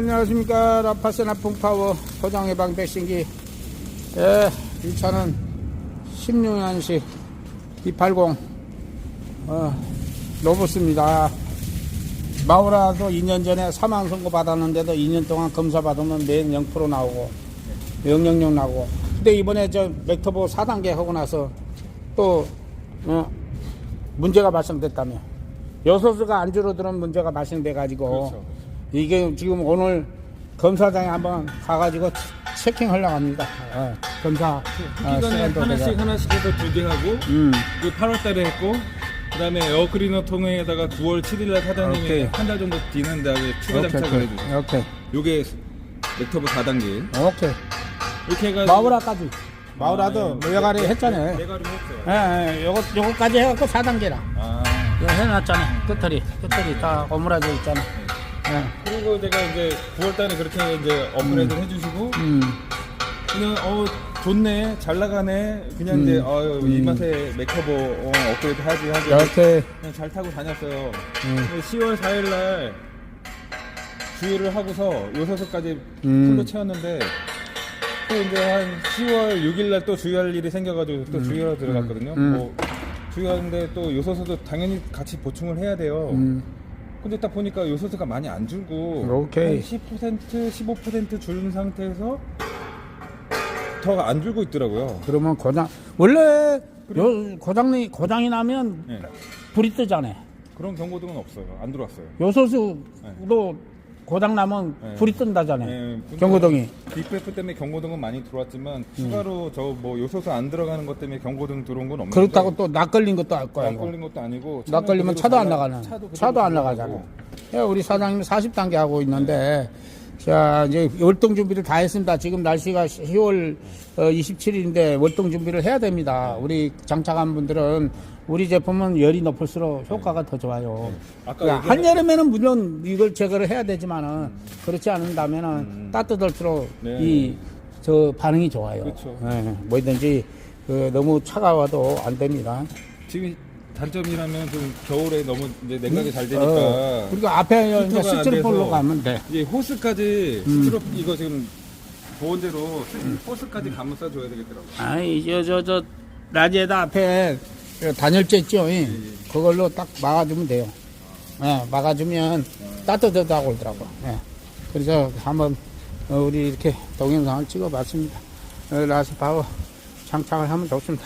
안녕하십니까. 라파스나 풍파워 포장해방 백신기. 예, 이 차는 16년식 280, 어, 로봇입니다. 마우라도 2년 전에 사망 선고 받았는데도 2년 동안 검사 받으면 맨 0% 나오고, 000 나오고. 근데 이번에 저 맥터보 4단계 하고 나서 또, 어, 문제가 발생됐다며. 여소수가 안 줄어드는 문제가 발생돼 가지고. 그렇죠. 이게 지금 오늘 검사장에 한번 가가지고 체킹 하려고 합니다. 어, 검사 어, 기간에 시간도 하나씩 내가. 하나씩 해서 두 개 하고 음, 그 8월달에 했고 그다음에 에어클리너 통에다가 9월 7일날 사장님이 오케이. 한 달 정도 뒤는 다음에 추가 오케이, 장착을 오케이, 해주세요. 오케이, 요게 렉터브 4단계 오케이. 이렇게 해가지고 마우라까지. 마우라도 아, 메가리 네, 했잖아요. 네, 메가리 했어요. 예, 예, 요거, 요거까지 해갖고 4단계라. 아 해놨잖아. 끝털이. 끝털이 다 오므라져 있잖아. 예. 그리고 제가 이제 9월달에 그렇게 이제 업그레이드 를 해주시고 음, 그냥 어 좋네 잘 나가네 그냥 음. 이제 어, 이 음. 맛에 맥커버 어, 업그레이드 하지 하지 이렇게, 그냥 잘 타고 다녔어요. 음. 근데 10월 4일 날 주유를 하고서 요소수까지 음. 풀로 채웠는데 또 이제 한 10월 6일 날 또 주유할 일이 생겨가지고 또 주유하러 들어갔거든요. 음. 뭐 주유하는데 또 요소수도 당연히 같이 보충을 해야 돼요. 음, 근데 딱 보니까 요소수가 많이 안 줄고 오케이. 한 10% 15% 줄은 상태에서 더 안 줄고 있더라고요. 그러면 고장, 원래 요, 고장이, 고장이 나면 네. 불이 뜨잖아요. 그런 경고등은 없어요. 안 들어왔어요. 요소수도 고장 나면 네. 불이 뜬다잖아요. 네, 경고등이. DPF 때문에 경고등은 많이 들어왔지만 음. 추가로 저 뭐 요소수 안 들어가는 것 때문에 경고등 들어온 건 없는데 그렇다고 또 낯걸린 것도 알 거야. 안 이거. 걸린 것도 아니고 낯 걸리면 그대로 차도 안 나가는. 차도, 차도, 그대로 안 들어가고. 나가잖아. 예, 우리 사장님은 40단계 하고 있는데, 자, 이제 월동 준비를 다 했습니다. 지금 날씨가 10월 27일인데 월동 준비를 해야 됩니다. 우리 장착한 분들은 우리 제품은 열이 높을수록 효과가 더 좋아요. 아까 그러니까 얘기한- 한여름에는 물론 이걸 제거를 해야 되지만은 그렇지 않는다면은 따뜻할수록 네. 이 저 반응이 좋아요. 그쵸. 예, 뭐든지 그 너무 차가워도 안 됩니다. 지금 단점이라면 좀 겨울에 너무 이제 냉각이 잘 되니까 어, 그리고 앞에 이제 히터가 안 스티로폴로 돼서 가면 돼. 이제 호스까지 음. 스티로 이거 지금 보온대로 호스까지 감싸줘야 되겠더라고요. 아이 저저 저 라지에다 앞에 그 단열재 있죠. 이? 그걸로 딱 막아주면 돼요. 예, 막아주면 따뜻하다고 그러더라고. 예. 그래서 한번 어, 우리 이렇게 동영상을 찍어봤습니다. 어, 라스 파워 장착을 하면 좋습니다.